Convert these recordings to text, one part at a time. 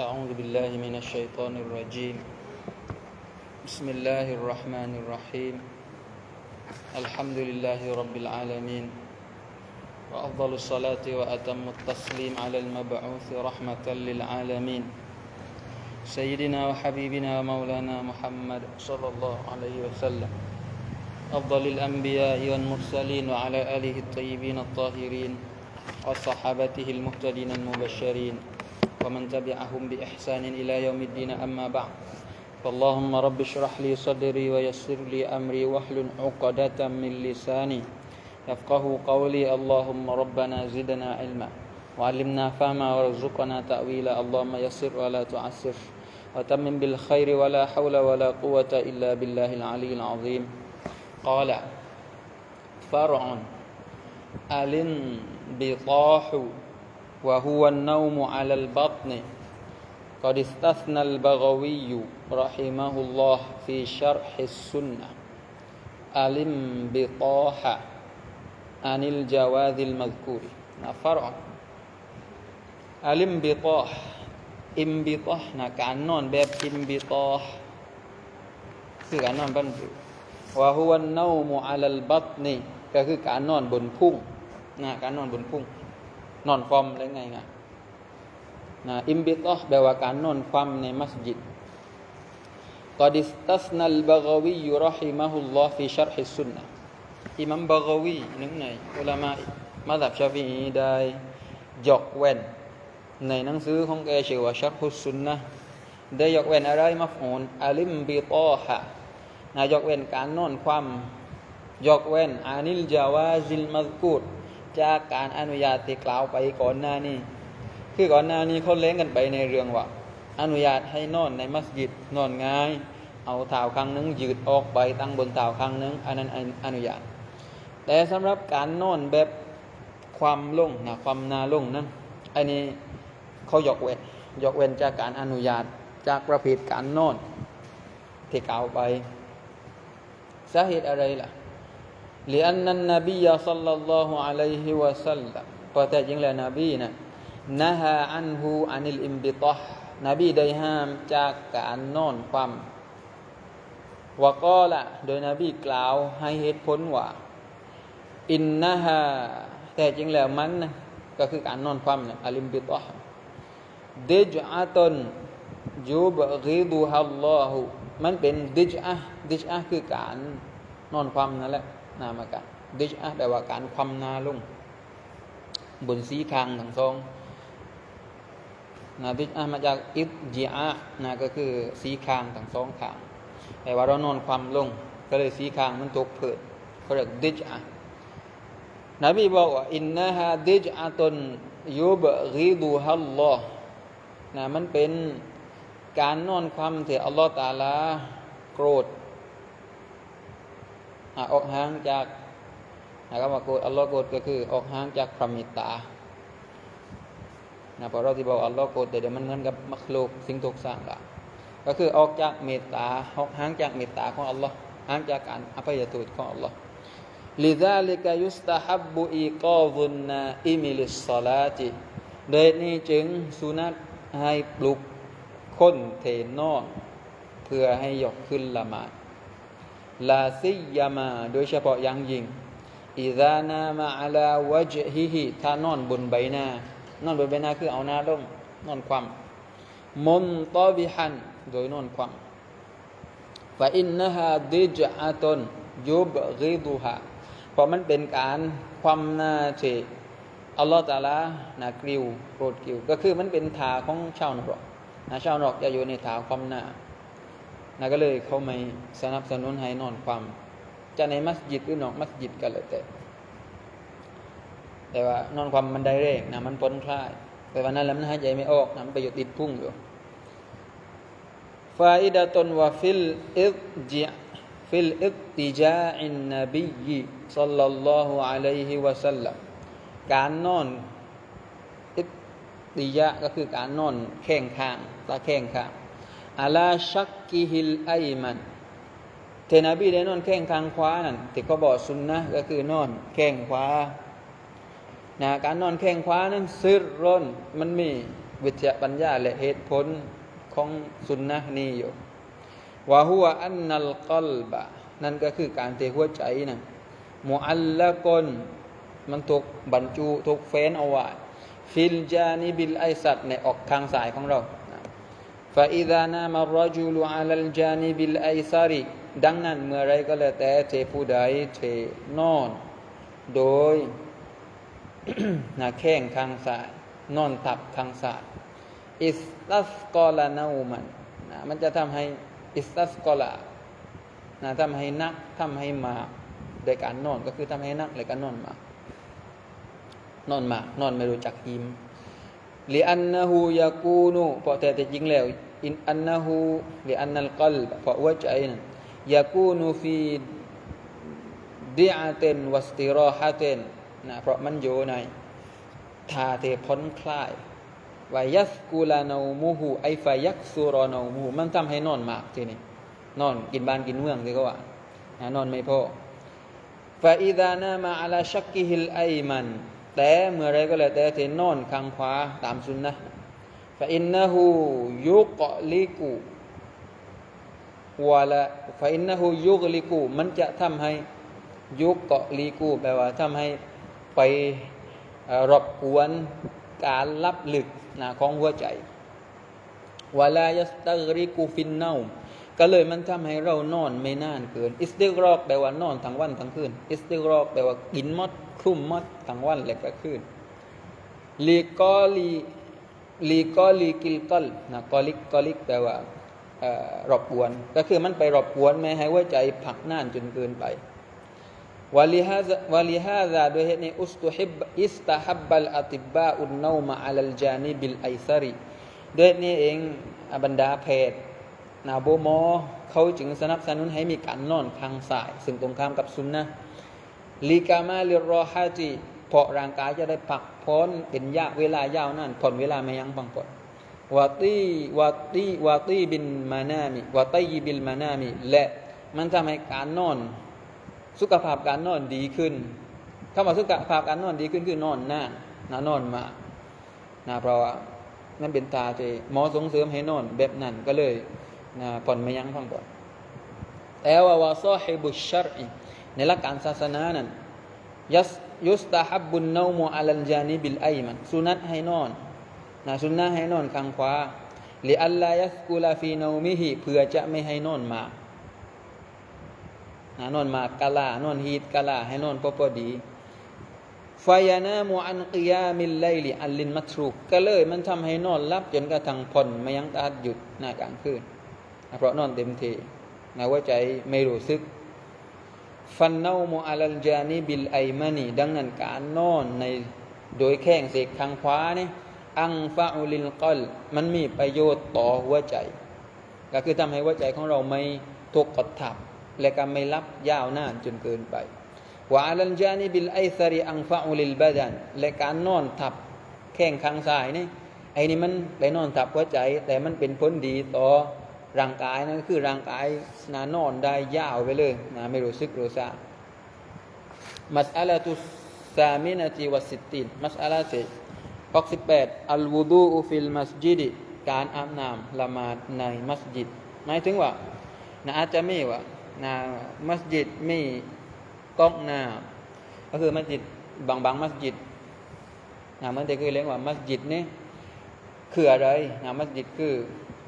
أعوذ بالله من الشيطان الرجيم. بسم الله الرحمن الرحيم. الحمد لله رب العالمين. وأفضل الصلاة وأتم التسليم على المبعوث رحمة للعالمين. سيدنا وحبيبنا ومولانا محمد صلى الله عليه وسلم. أفضل الأنبياء والمرسلين وعلى آله الطيبين الطاهرين وصحابته المهتدين المبشرين. ومن تبعهم بإحسان إلى يوم الدين أما بعد. فاللهم رب اشرح لي صدري ويسر لي أمري واحلل عقدة من لساني يفقه قولي. اللهم ربنا زدنا علما. وعلمنا فهما وارزقنا تأويلا. اللهم يسر ولا تعسر. وتمم بالخير ولا حول ولا قوة إلا بالله العلي العظيم. قال فرع الانبطاح وهو النوم على البطن قد استثنى البغوي رحمه الله في شرح السنة الانبطاح عن الجواز المذكور فرع الانبطاح อิมบิตอนะการนอนแบบอิมบิตอคือการนอนบันทึวะฮุวันเนามุอัลลบัตนี่ก็คือการนอนบนพุ่งนะการนอนบนพุ่ง นอนความอะไรไงไง นะอิมบิตอแปลว่าการนอนความในมัสยิดกอดิสตัสนัลบากวียุรหิมะฮุลลอฮ์ฟีชัรฮิสุนนะอิมัมบากวีหนึ่งในอุลามะมาดับชาฟีอีได้ยกเว้นในหนังสือของแกชื่อว่าชัรฮุสุนนะได้ยกเว้นอะไรมาฟูนอาลิมบิตอฮะนะยกเว้นการนอนความยกเว้นอานิลจาวาซิลมัซกูดจากการอนุญาตที่กล่าวไปก่อนหน้านี้ คือก่อนหน้านี้เขาเล้งกันไปในเรื่องว่า อนุญาตให้นอนในมัสยิดนอนง่าย เอาเท้าข้งหนึ่งยืดออกไปตั้งบนเท้าข้งหนึ่งอันนั้นอนุญาต แต่สำหรับการนอนแบบความลงนะความนาลงนั้นอันนี้เขายกเว้นยกเว้นจากการอนุญาตจากประเภทการนอนที่กล่าวไปสาเหตุอะไรล่ะเลียนนั้นนบีอัลลัลลอฮุอะลัยฮิวะสัลลัมพอแต่จริงแล้วนบีนะ่ะ นะฮาอันฮูอันิลอิมบิตอนบีได้ห้ามจากการนอนความวกอละโดยนบีกล่าวให้เหตุผลว่า อินนะฮาแต่จริงแล้วมันนะก็คือการนอนความนะอัลิมบิตอดิจอะตนยูบริดูฮัลลอฮุมันเป็นดิจอะดิจอะคือการนอนความนั่นแหละนามากันดิชอะแปลว่าการความนาลงบนสีคางทั้งสอง นะดิชอะมาจากอิบจีอะนะก็คือสีคางทั้งสองคางแปลว่าเรานอนความลง ก็เลยสีคางมันตกเผิดเขาเรียกดิชอะนบีบอกว่าอินนะฮะดิจอะตนยุบรีดูฮัลลอฮ์นะมันเป็นการนอนความที่อัลลอฮ์ตาลาโกรธออกห่างจากนะครับว่าโกรธอัลลอฮ์โกรธก็คือออกห่างจากความมตตา นะพอเราที่บอกอัลลอฮ์โกรธแต่เดี๋ยวมันเหมือนกับมักโลกสิ่งถูกสร้างละก็คือออกจากเมตตาออกห่างจากเมตตาของอัลลอฮ์ห่างจากการอภัยโทษของอัลลอฮ์ لذلك يستحب إيقاظ النائم للصلاة โดยนี้จึงสุนัตให้ปลุกคนเทนอนเพื่อให้ยกขึ้นละหมาดลาซิยามาโดยเฉพาะอย่างยิ่งอิซานามาอัลาวจฮิฮิถ้านอนบนใบหน้า นอนบนใบหน้าคือเอาหน้าลงนอนความมุนตอบิฮันโดยนอนความฟาอินนะฮาดิจอะตนยุบริดุฮะเพราะมันเป็นการความนาเชอัลลอฮฺตาลานากิวโปรดกิว ก็คือมันเป็นถาของชาวนรกนะชาวนรกจะอยู่ในถาความนานะก็เลยเขาไม่สนับสนุนให้นอนความ จะในมัสยิดหรือนอกมัสยิดก็เลยแต่ แต่ว่านอนความมันได้เร่งนะมันปนคลาย แต่วันนั้นแล้วมันหายใจไม่ออกนะมันไปอยู่ติดพุ่งอยู่ฟาอิดะตนวะฟิลอิดจิฟิลอิดติจาอินนบีสัลลัลลอฮุอะลัยฮิวะสัลลัมการนอนอิดติยะก็คือการนอนแข้งข้างตาแข้งข้างอาลาชักกิฮิลไอมันเทนบีได้นอนแข้งข้างขวานั่นที่เขาบอกซุนนะก็คือนอนแข้งขวา นะการนอนแข้งขวานั้นซึ้อร้นมันมีวิทยาปัญญาและเหตุผลของสุนนะนี้อยู่วะฮุวอันนัลกลบะนั่นก็คือการเทหัวใจนะมุอัลละกนมันถูกบรรจุถูกเฟ้นเอาไว้ฟิลจานิบิลไอสัตในออกทางสายของเราฟาอิดานามารจูลอาลัลจานิบิลไอซาดังนั้นเมื่อไรก็แล้วแต่เทผู้ใดเทนอน โดย หน้าแข้งข้างซ้ายนอนทับข้างซ้ายอิสตัสกอลานามันนะมันจะทำให้อิสตัสกอลานะทำให้นักทำให้มาโดยการนอนก็คือทำให้นักเลยการนอนมานอนมานอนไม่รู้จักอิ่มลิอันนะฮูยากูนูเพราะแต่จริงแล้วอินอันนะฮูลิอันนัลกลเพราะว่าใจนั้นยากูนูฟีดิอาเตนวัสติรอฮาเตน นะเพราะมันอยู่ในทาเทพ้นคลายวายัสกูลานามูฮูไอฟายักซูรอนามูฮูมันทำให้นอนมากทีนี้นอนกินบ้านกินเมืองที่เขาว่านอนไม่พอฟาอิดานามาอัลาชักกิฮิลไอมันแต่เมื่อไรก็แล้วแต่เทนอนข้างขวาตามสุนนะฟาอินนะฮูยุกลิกูวะละฟาอินนะฮูยุกลิกูมันจะทำให้ยุกลิกูแปลว่าทำให้ ไปรบกวนการรับลึกนะของหัวใจวลายัสตักริกูฟินเนาก็เลยมันทำให้เรานอนไม่นานเกิน อิสติกรอกแปลว่านอนทั้งวันทั้งคืน อิสติกรอกแปลว่ากินมดคลุ่มมดทั้งวันและก็คืนลีกอลีลีกอลีกิลกอลนะกอลิกกอลิกแปลว่ารบกวน ก็คือมันไปรบกวนไม่ให้หัวใจผักน่านจนเกินไป วะลิฮาซาวะลิฮาซาโดยเหตุนี้อุสตุฮิบอิสตาฮับบัลอติบาอุนนามาอัลจานิบิลไอซารีด้วยนี้เองบรรดาแพทนาโบมอเขาจึงสนับสนุนให้มีการนอนข้างซ้าย ซึ่งตรงข้ามกับซุนนะลีกามาลิรอฮาจีเพราะร่างกายจะได้พักพ้นเป็นยะเวลายาวนั่นผ่อนเวลาไม่ยั้งบังก่อนวาตีวาตีวาตีบินมานามิวาตีบิลมานามิและมันทำให้การนอน สุขภาพการนอนดีขึ้นคำว่าสุขภาพการนอนดีขึ้นคือนอนนานนะนอนมานะเพราะว่านั่นเป็นตาเจหมอส่งเสริมให้นอนแบบนั้นก็เลยนะผ่อนไม่ยั้งพังก่อนแต่ว่าวาซอฮิบุชรีในหลักการศาสนานั้นยัสยุสตาฮับบุนนามูอัลจานิบิลไอมันสุนัตให้นอนนะสุนนะให้นอนข้างขวาลิอัลลายัสกุลาฟีนามิฮิเพื่อจะไม่ให้นอนมาก นอนมากะลานอนฮีดกะลาให้นอนพอพอดีฟายานามูอันกิยามิลไลลิอัลลินมัตรุกก็เลยมันทำให้นอนรับจนกระทั่งผ่อนไม่ยังตาหยุดหน้ากลางคืนเพราะนอนเต็มทีนะว่าใจไม่รู้สึก ฟันเนาโมอัลจานีบิลไอมานีดังนั้นการนอนในโดยแข้งเสกทางขวาเนี่ยอังฟาอุลิลกอลมันมีประโยชน์ต่อหัวใจ ก็คือทำให้หัวใจของเราไม่ถูกกดทับ และก็ไม่รับยาวนานจนเกินไปวาอัลจานีบิลไอซารีอังฟาอุลิลบาดันและการนอนทับแข้งข้างซ้ายนี่ไอ้นี่มันไปนอนทับหัวใจ แต่มันเป็นผลดีต่อร่างกายนั่นคือร่างกายนานอนได้ยาวไปเลยนะไม่รู้สึกรู้ซามัสอัลตุสามินาทีวสิตินมัสอัลที่หกสิบแปดอัลวูดูฟิลมัสยิดการอาบน้ำละหมาดในมัสยิดหมายถึงว่านะอาจจะไม่ว่า นะมัสยิดมีก๊อกน้ำก็คือมัสยิดบางบางมัสยิดนะมันจะเคยเรียกว่ามัสยิดนี่คืออะไรนะมัสยิดคือ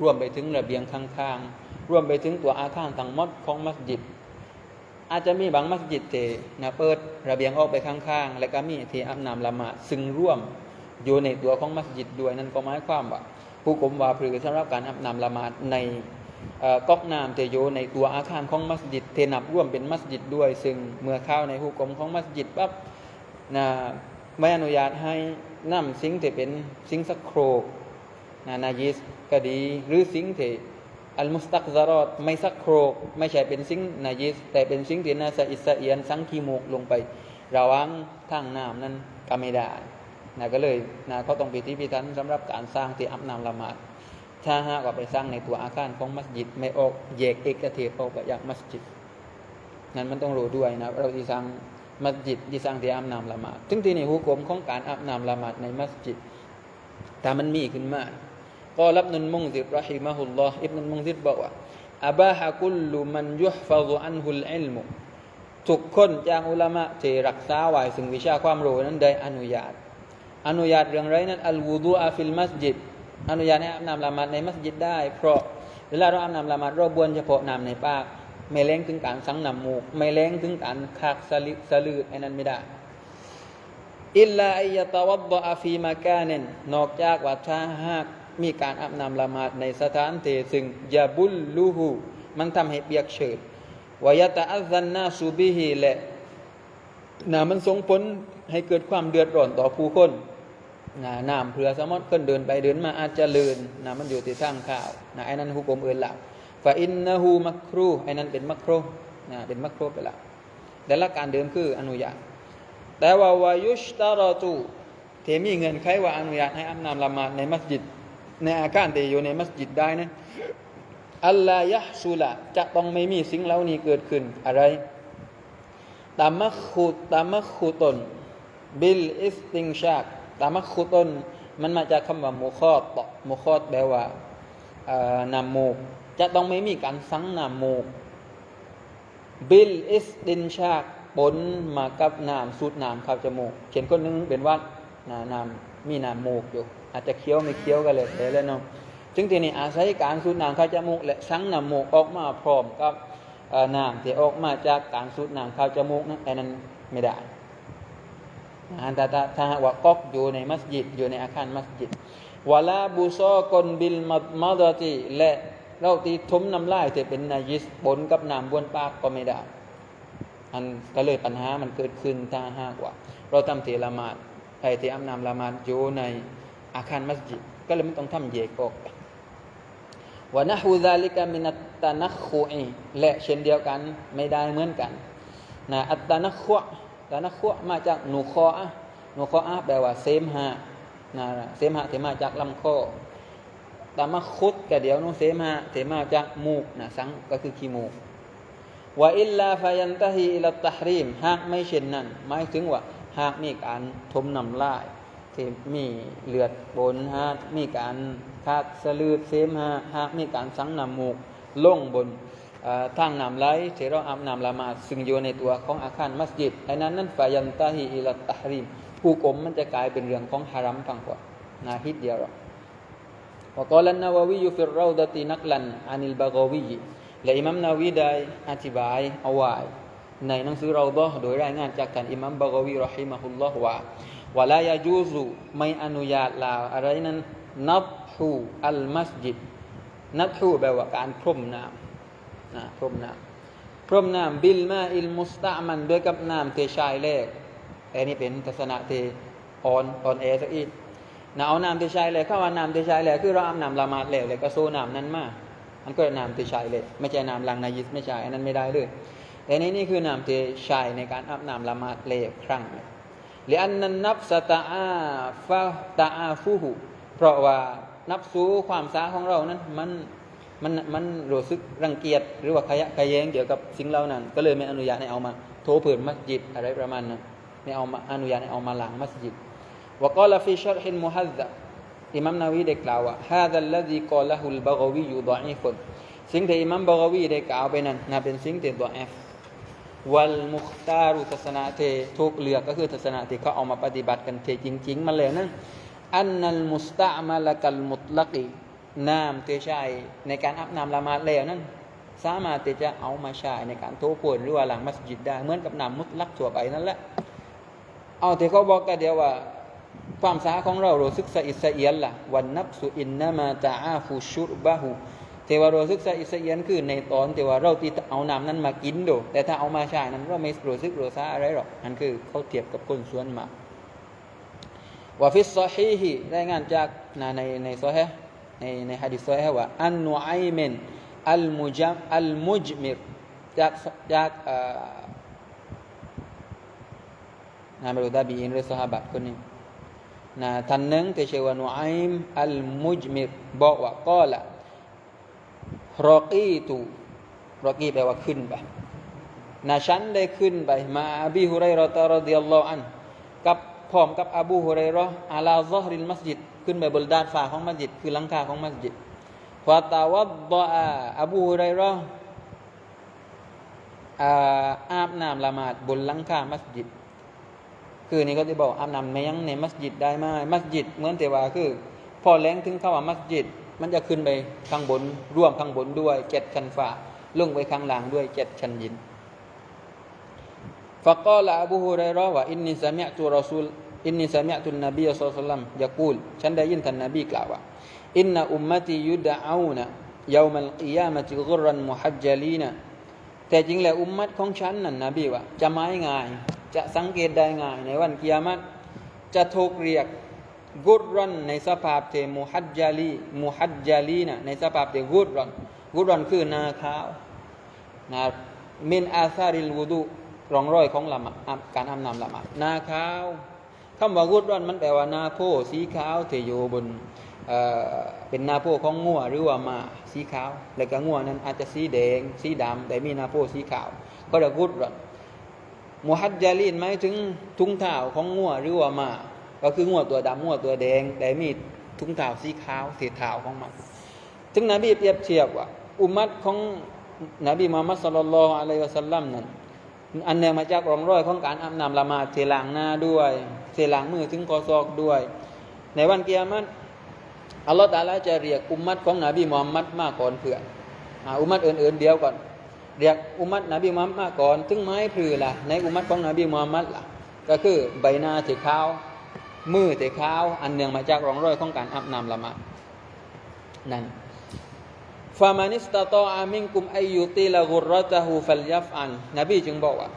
รวมไปถึงระเบียงข้างๆรวมไปถึงตัวอาคารทั้งหมดของมัสยิด อาจจะมีบางมัสยิดเตนะเปิดระเบียงออกไปข้างๆ และก็มีที่อาบน้ำละหมาดซึ่งร่วมอยู่ในตัวของมัสยิดด้วยนั่นก็หมายความว่าผู้กรมว่าพือสำหรับการอาบน้ำละหมาดใน ก๊อกน้ำเตโยในตัวอาคารของมัสยิดเทนับร่วมเป็นมัสยิดด้วย ซึ่งเมื่อเข้าในผู้กรมของมัสยิดปั๊บนะไม่อนุญาตให้นำสิ่งที่เป็นสิ่งสักโครกนะนายิสก็ดี หรือสิ่งที่อัลมุสตักซารอดไม่สักโครก ไม่ใช่เป็นสิ่งนายิส แต่เป็นสิ่งที่น่าสะอิสเอียนสังคีโมกลงไประวังทางน้ำนั้นก็ไม่ได้นะก็เลยนะเขาต้องพิธีพิธันสำหรับการสร้างที่อับน้ำละหมาด ถ้าหากว่าไปสร้างในตัวอาคารของมัสยิดไม่ออกแยกเอกเทศออกไปจากมัสยิดนั้นมันต้องรู้ด้วยนะเราที่สร้างมัสยิดที่สร้างที่อาบน้ำละหมาดถึงที่นี่หุกมของการอาบน้ำละหมาดในมัสยิดแต่มันมีขึ้นมาก็รับนุนมุงซิรรหิมะฮุลลอฮ์อิบนุนมุงซิรบอกว่าอับาฮะกุลลุมันยุฮฟะซุอันฮุลอิลมุทุกคนจากอุลามะที่รักษาไว้ซึ่งวิชาความรู้นั้นได้อนุญาต อนุญาตเรื่องไรนั้นอัลวูดูอาฟิลมัสยิด อนุญาตให้อาบน้ำละหมาดในมัสยิดได้ เพราะเวลาเราอาบน้ำละหมาดเราบวนเฉพาะน้ำในปาก ไม่เล้งถึงการสังน้ำมูก ไม่เล้งถึงการคากสลิสลืดไอ้นั้นไม่ได้อิลลาอิยะตะวัดดะอาฟีมากาเนนนอกจากว่าถ้าหากมีการอาบน้ำละหมาดในสถานที่ซึ่งยาบุลลูฮูมันทำให้เปียกเฉิดวายะตะอัซซันนาซูบิฮีและนะมันส่งผลให้เกิดความเดือดร้อนต่อผู้คน นะน้ำเพื่อสมมติคนเดินไปเดินมาอาจจะเลือนนะมันอยู่ที่ทางข่าวนะไอ้นั้นฮุกมเอื่นหลักฟาอินนะฮูมักครูไอ้นั้นเป็นมักครูนะเป็นมักครูไปแล้วแต่ละการเดิมคืออนุญาตแต่ว่าวายุชตารตูเทมีเงินใครว่าอนุญาตให้อาบน้ำละหมาดในมัสยิดในอาคารที่อยู่ในมัสยิดได้นะอัลลายะซูละจะต้องไม่มีสิ่งเหล่านี้เกิดขึ้นอะไรตามักขุตามักขุตนบิลอิสติงชาก ตามักขุตนมันมาจากคำว่ามุคอตมุคอตแปลว่านามมูกจะต้องไม่มีการสังนามมูกบิลอิสตินชากปนมากับน้ำสูดน้ำเข้าจมูก เขียนคนนึงเป็นว่าน้ำมีน้ำมูกอยู่ อาจจะเคี้ยวไม่เคี้ยวกันเลยแต่แล้วเนาะจึงทีนี้อาศัยการสูดน้ำเข้าจมูก และสังน้ำมูกออกมาพร้อมกับน้ำที่ออกมาจากการสูดน้ำเข้าจมูกนั้นอันนั้นไม่ได้ แต่ถ้าถ้าหากว่าก๊อกอยู่ในมัสยิดอยู่ในอาคารมัสยิดวลาบูซอกนบิลมาดติและเราตีทุ้มน้ำลายที่เป็นนายิสปนกับน้ำบวนปากก็ไม่ได้อันก็เลยปัญหามันเกิดขึ้นถ้าหากว่า เราทำเทละมาดใครที่อานำละมาดอยู่ในอาคารมัสยิดก็เลยไม่ต้องทำเยกออกวะนะฮูซาลิกามินัตตานักขุอีและเช่นเดียวกันไม่ได้เหมือนกันนะอัตตานักข วตานักขวมาจากหนูคออะหนูคออะแปลว่าเซมหะนะเซมหะที่มาจากลำคอตามักคุดก็เดี๋ยวนู้เซมหะที่มาจากมูกนะสังก็คือขี้มูกว่าอิลลาฟายันตะฮีอิลตะฮรีมหากไม่เช่นนั้นหมายถึงว่าหากมีการทมนำลายที่มีเลือดบนหากมีการคากสลืดเสมหะหากมีการสังนำมูกลงบน ทั้งนำไหลเทเราอับนำละมาซึ่งอยู่ในตัวของอาคารมัสยิดดังนั้นนั่นฟายันตาฮีอิลตาฮริมผู้กลมมันจะกลายเป็นเรื่องของฮารัมฟังกว่านาฮิตเดียวหรอกวกลันนาววิยุฟิรเราดตินักลันอานิลบากวิยและอิมัมนาวีได้อธิบายเอาไว้ในหนังสือเราดอโดยรายงานจากท่านอิมัมบากวีรอฮิมะฮุลลอฮ์ว่าวลายาจูซุไม่อนุญาตลาอะไรนั้นนับฮูอัลมัสยิดนับฮูแปลว่าการพรมน้ำ นะพรมน้ำพรมน้ำบิลมาอิลมุสตามันด้วยกับน้ำเทชายแรกอันนี้เป็นทัศนะเทออนออนแอสักอีกนะเอาน้ำเทชายแรกเข้าว่าน้ำเทชายแรกคือเราอาบน้ำละมาดแล้วเลยก็โซน้ำนั้นมามันก็น้ำที่ใช้เลยไม่ใช่น้ำลังนายิสไม่ใช่อันนั้นไม่ได้เลยแต่นี้นี่คือน้ำที่ใช้ในการอาบน้ำละมาดเลยครั้งหรืออันนั้นนับสตาอาฟาตาอาฟูหูเพราะว่านับสู้ความสาของเรานั้นมัน มันมันรู้สึกรังเกียจหรือว่าขยะขยแย้งเกี่ยวกับสิ่งเหล่านั้น ก็เลยไม่อนุญาตให้เอามาโทผืนมัสยิดอะไรประมาณนั้นไม่เอามาอนุญาตให้เอามาหลังมัสยิดวกอลฟิชัดฮินมุฮัซซะอิมัมนาวีได้กล่าวว่าฮาดัลลดีกอละฮุลบากวีอยู่ดออีคนสิ่งที่อิมัมบากวีได้กล่าวไปนั้นนะเป็นสิ่งที่ดอเอฟวัลมุคตารุทัศนะเททุกเลือกก็คือทัศนะที่เขาเอามาปฏิบัติกันเทจริง ๆ มาแล้วนั่นอันนัลมุสตะมาละกัลมุตลักี น้ำเตใช้ในการอาบน้ำละหมาดแล้วนั้น สามารถที่จะเอามาใช้ในการโทษควรหรือว่าหลังมัสยิดได้เหมือนกับน้ำมุตลักทั่วไปนั่นแหละเอาที่เขาบอกกันเดียวว่า ความสาของเรารู้สึกสะอิดสะเอียนล่ะวันนับสุอินนามาตาอาฟูชุรบะหูเทวารู้สึกสะอิสเอียนคือในตอนเทวาเราที่เอาน้ำนั้นมากินดูแต่ถ้าเอามาใช้นั้นเราไม่รู้สึกรู้ซาอะไรหรอกนั่นคือเขาเทียบกับคนส่วนมากว่าฟิสซอฮีฮีได้งานจากในในซอฮี ในในฮะดิษซอฮีว่าอันนูไอเมนอัลมุจัมอัลมุจมิรจากจากนะไม่รู้ได้บีอินหรือสหบัตคนนี้นะท่านหนึ่งที่ชื่อว่านูไอมอัลมุจมิรบอกว่าก็ละรอกีตูรอกีแปลว่าขึ้นไปนะฉันได้ขึ้นไปมาอบีฮุไรรอตารดิยัลลอฮุอันกับพร้อมกับอบูฮุไรรออาลาซอฮริลมัสยิด ขึ้นไปบนดาดฟ้าของมัสยิด คือหลังคาของมัสยิดฟาตาวัดดออาอบูฮุไรราะห์อ่าอาบน้ำละหมาดบนหลังคามัสยิด คือนี่ก็จะบอกอาบน้ำไม่ยังในมัสยิดได้ไหมมัสยิดเหมือนแต่ว่าคือ พอแรงถึงเข้าว่ามัสยิด มันจะขึ้นไปข้างบนร่วมข้างบนด้วยเจ็ดชั้นฟ้าลงไปข้างล่างด้วยเจ็ดชั้นยิน فقال أبوه ريرا รรอว่าอินนิสเมียตุรอซูลอินนิสเมียตุนนบีอัสลลัมยากูลฉันได้ยินท่านนบีกล่าวว่าอินนอุมมติยุดะอูนะยามัลกิยามะติกุรันมุฮัจจลีนะแต่จริงแล้วอุมมัดของฉันนั่นนบีว่าจะไม้ง่าย จะสังเกตได้ง่ายในวันกิยามัตจะถูกเรียกกุรอนในสภาพเทมุฮัจจาลีมุฮัจจลีนะในสภาพเทกุรอนกุรอนคือนาขาวนะมินอาซาริลวูดู ร่องรอยของละหมาดการอานำละหมาดนาขาวคำว่ากุรอนมันแปลว่านาโพสีขาวเที่อยู่บนเอ่อเป็นนาโพของงัวหรือว่ามาสีขาว แล้วก็งัวนั้นอาจจะสีแดง สีดำแต่มีนาโพสีขาว ก็เรียกกุรอนมุฮัดจาลีนหมายถึงทุงเท้าของงัวหรือว่ามาก็คืองัวตัวดำงัวตัวแดง แต่มีทุงเท้าสีขาวเสีเท้าของมันถึงนบีเปรียบเทียบว่าอุมมัตของนบีมุฮัมมัดสุลลัลลอฮุอะลัยฮิวะสัลลัมนั้น อันเนื่องมาจากร่องรอยของการอาน้ำละมาดเทล้างหน้าด้วยเทล้างมือถึงคอศอกด้วย ในวันเกียรติอัลลอฮฺตะอาลาจะเรียกอุมมัตของนบีมุฮัมมัดมาก่อนเพื่อนอ่าอุมมัตอื่นๆเดียวก่อน เรียกอุมัตนบีมุฮัมมัดมาก่อนถึงไม้พลือล่ะในอุมัตของนบีมุฮัมมัดล่ะก็คือใบหน้าเตะขาวมือเตะขาวอันเนื่องมาจากร่องรอยของการอาบน้ำละมาดนั่น ฟามานิสตาตออามิงกุมอายุติละกุรตะฮูฟัลยัฟอัน นบีจึงบอกว่า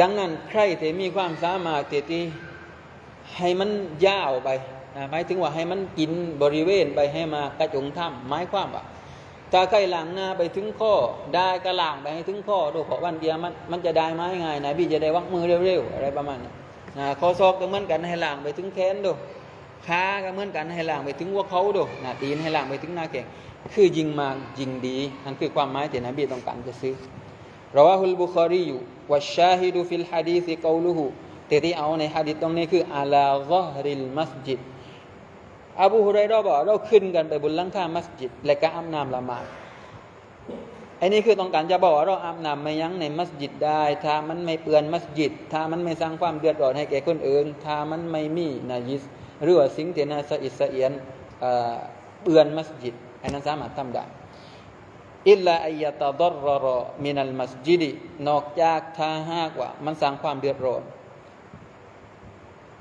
ดังนั้นใครที่มีความสามารถที่ให้มันยาวไปนะหมายถึงว่าให้มันกินบริเวณไปให้มากระจงถ้ำหมายความว่าถ้าใครหลังหน้าไปถึงข้อได้ก็หลังไปให้ถึงข้อดูเพราะวันเดียมันมันจะได้ไหมง่ายนะพี่จะได้วักมือเร็วๆอะไรประมาณนั้นะข้อศอกก็เหมือนกันให้หลังไปถึงแขนดูขาก็เหมือนกันให้หลังไปถึงหัวเขาดูนะตีนให้หลังไปถึงหน้าแข้ง คือยิงมายิงดีนั่นคือความหมายที่นบีต้องการจะซื้อราวะฮุลบุคอรีอยู่วัชชาฮิดูฟิลฮะดีซิกอลูฮูแต่ที่เอาในฮะดีษตรงนี้คืออาลาซอฮริลมัสยิดอบูฮุไรรอบอกเราขึ้นกันไปบนหลังคามัสยิด และก็อาบน้ำละหมาดอันนี้คือต้องการจะบอกว่าเราอาบน้ำไม่ยั้งในมัสยิดได้ ถ้ามันไม่เปื้อนมัสยิด ถ้ามันไม่สร้างความเดือดร้อนให้แก่คนอื่น ถ้ามันไม่มีนายิสหรือว่าสิ่งที่น่าสะอิดสะเอียนเปื้อนมัสยิด อันนั้นสามารถทำได้อิลลาอัยตะดรรอมินัลมัสยิดนอกจากถ้าหากว่า มันสร้างความเดือดร้อน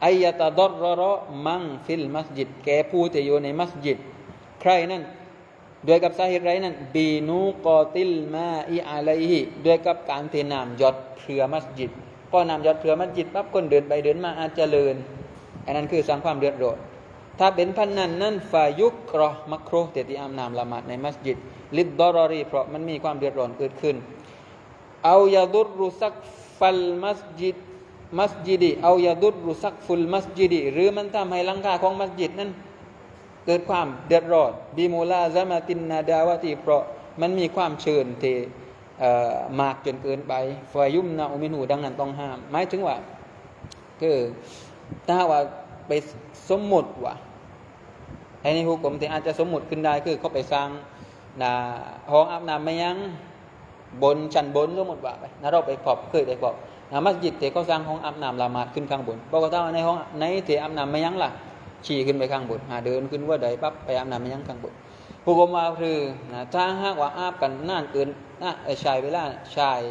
อายะตะดรรอมังฟิลมัสยิดแก่ผู้ที่อยู่ในมัสยิด ใครนั่นด้วยกับสาเหตุไรนั่นบีนูกอติลมาอีอาลัยฮิด้วยกับการเทน้ำหยดเพื่อมัสยิดพอน้ำหยดเพื่อมัสยิดปั๊บคนเดินไปเดินมาอาจจะเลินอันนั้นคือสร้างความเดือดร้อน ถ้าเป็นพันนั้นนั่นฟายุกรอมักโครเตติอามนามละหมาดในมัสยิด ลิดดอรอรี เพราะมันมีความเดือดร้อนเกิดขึ้น เอายาดุรุสักฟัลมัสยิดมัสยิดีเอายาดุรุสักฟุลมัสยิดีหรือมันทำให้ลังคาของมัสยิดนั้นเกิดความเดือดร้อนบิมูลาซามาตินนาดาวตีเพราะมันมีความเชิญเทมากจนเกินไปฟายุมนาอุมินูดังนั้นต้องห้ามหมายถึงว่าคือถ้าว่าไปสมมติว่า ไอ้นี่ฮุกผมที่อาจจะสมมติขึ้นได้คือเขาไปสร้างนะห้องอาบน้ำไม่ยั้งบนชั้นบนสมมติว่าไปนะเราไปพบเคยไปพบนะมัสยิดเตเขาสร้างห้องอาบน้ำละหมาดขึ้นข้างบนบอกว่าในห้องในเตอาบน้ำไม่ยั้งล่ะขี่ขึ้นไปข้างบนหาเดินขึ้นว่าใดปั๊บไปอาบน้ำไม่ยั้งข้างบนผู้กมาคือนะถ้าหากว่าอาบกันนานเกินนะชายเวลาชาย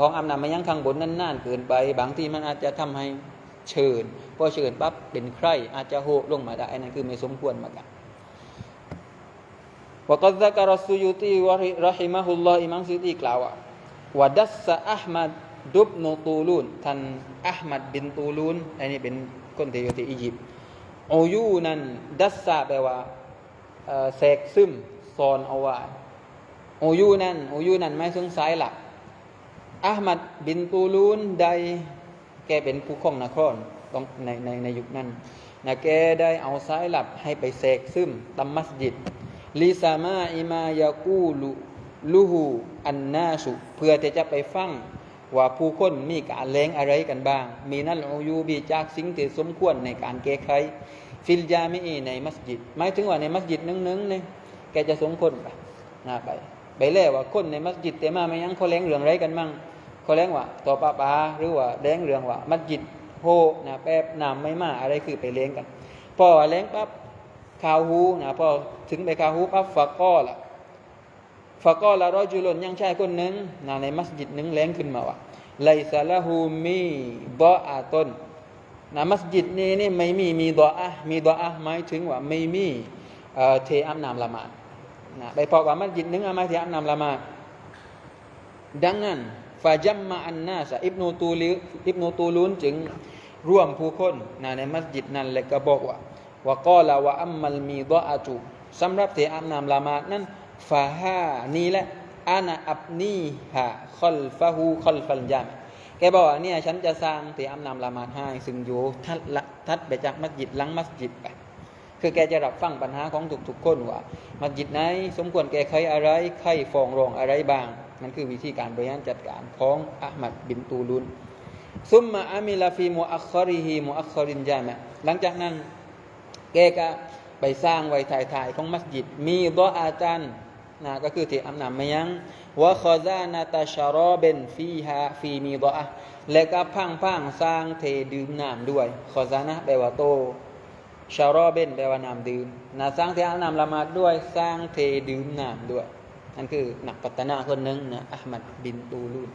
ห้องอาบน้ำไม่ยั้งข้างบนนั้นนานเกินไป บางทีมันอาจจะทำให้เชิญ พอเชิญปั๊บเป็นใครอาจจะโหลงมาได้นั่นคือไม่สมควรมากันวกัซกะรสุยุตีวะรหิมะฮุลลออิมัมซิตีกล่าวว่าวดัสสะอัลมัดดุบโนตูลูนท่านอัลมัดบินตูลูนอันนี้เป็นคนที่อยู่ที่อียิปต์อายุนั้นดัสซาแปลว่าแสกซึมซอนเอาไว้อายุนั่นอายุนั่นไม่สงสัยหลักอัลมัดบินตูลูนใดแกเป็นผู้ครองนคร ต้องในในในยุคนั้นนะแกได้เอาสายหลับให้ไปแสกซึมตำมัสยิดลิซามาอิมายากูลุลูฮูอันนาสุ เพื่อที่จะไปฟังว่าผู้คนมีการแรงอะไรกันบ้าง มีนั่นอยูบีจากสิ่งที่สมควรในการแก้ไขฟิลจามิอีในมัสยิดหมายถึงว่าในมัสยิดนึงๆเนี่ยแกจะสงคนไปนะไป ไปเล่ว่าคนในมัสยิดแต่มาไม่ยังเขาเล้งเรื่องไรกันมั่งเขาเล้งว่าต่อปลาปลาหรือว่าแล้งเรื่องว่ามัสยิด โฮนะแป๊บน้ำไม่มาอะไรคือไปเลี้ยงกันพอเลี้ยงปั๊บข่าวฮูนะพอถึงไปข่าวฮูปั๊บฝากก้อละฝากก้อละรอจุลนยังชายคนหนึ่งนะในมัสยิดหนึงเลี้ยงขึ้นมาว่าไลซาลาฮูมีบออาตนนะมัสยิดนี้นี่ไม่มีมีดออะมีดออะหมายถึงว่าไม่มีเอ่อเทอาบน้ำละมานะไปพอว่ามัสยิดหนึงอามาเทอาบน้ำละมาดดังนั้น ฟาจัมมาอันนาสอิบนูตูลิอิบนูตูลุนจึงร่วมผู้คนนะในมัสยิดนั้นเลยก็บอกว่าว่ากอลาว่าอัมมัลมีดออะตุสำหรับเทอาน้ำละมาดนั้นฟาฮานี่แหละอานาอับนีฮะคอลฟะฮูคอลฟัลยามแกบอกว่าเนี่ยฉันจะสร้างเตียงอาบน้ำละมาดให้ซึ่งอยู่ทัดละทัดไปจากมัสยิดหลังมัสยิดไปคือแกจะรับฟังปัญหาของทุกๆคนว่า มัสยิดไหน สมควรแก้ไขอะไรใครฟ้องร้องอะไรบ้าง นั่นคือวิธีการบริหารจัดการของอะห์มัดบินตูลุนซุมมาอามิลาฟีมูอัคคอริฮีมูอัคคอรินจามะหลังจากนั้นแกก็ไปสร้างไว้ถ่ายๆของมัสยิด มีดออาจารย์นะก็คือที่อาบน้ำม่ยั้งวะคอซานาตาชารอเบนฟีฮาฟีมีดออะและก็พังพังสร้างเทดื่มน้ำด้วยคอซานะแปลว่าโตชารอเบนแปลว่าน้ำดื่มนะสร้างเทอาบน้ำละหมาดด้วย สร้างเทดื่มน้ำด้วย นั่นคือนักปัตนาคนหนึ่งนะอัลมัดบินตูลูน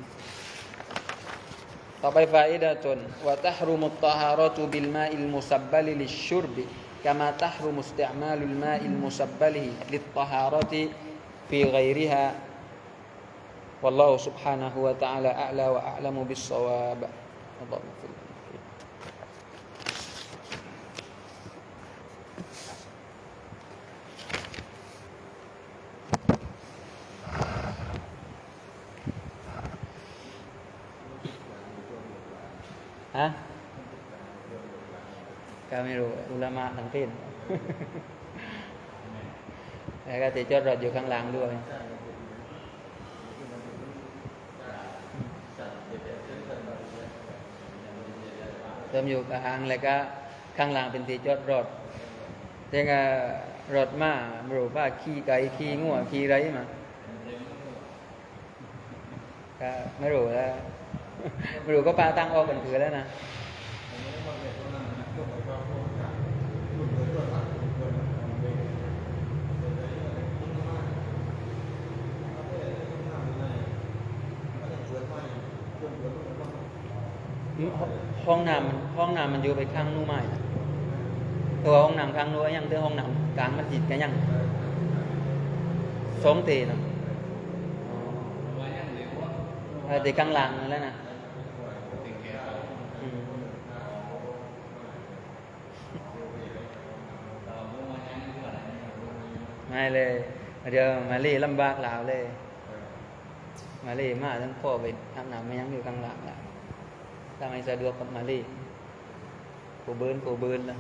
ต่อไปฟาอิดะจนวะตะฮรุมุตตะฮารตุบิลมาอิลมุซับบลิลิชชุรบิ كما تحرم استعمال الماء المسبل للطهارة في غيرها والله سبحانه وتعالى أعلى وأعلم بالصواب اللهم ะก็ไม่รู้อุลามะทั้งสิ้นแล้วก็ติดจดรถอยู่ข้างหลังด้วยเติมอยู่กลางแล้วก็ข้างหลังเป็นที่จอดรถแต่ก็รถมาไม่รู้ว่าขี่ไก่ขี่งัวขี่ไรมาก็ไม่รู้แล้ว ไม่รู้ก็ปาตั้งออกกันคือแล้วนะห้องน้ำมันห้องน้ำมันอยู่ไปข้างนู้นไหมตัวห้องน้ำข้างนู้นยังเรื่องห้องน้ำกลางมันจิตกันยังสองเตนะเออแต่ข้างหลังนั่นแหล้วนะ ไม่เลย เดี๋ยวมาเล่ลำบากหลาวเลย มาเล่มาทั้งพ่อไปอาบน้ำไม่ยังอยู่ข้างหลังละถ้าไม่สะดวกกับมาเล่กูเบิร์นกูเบิร์นละ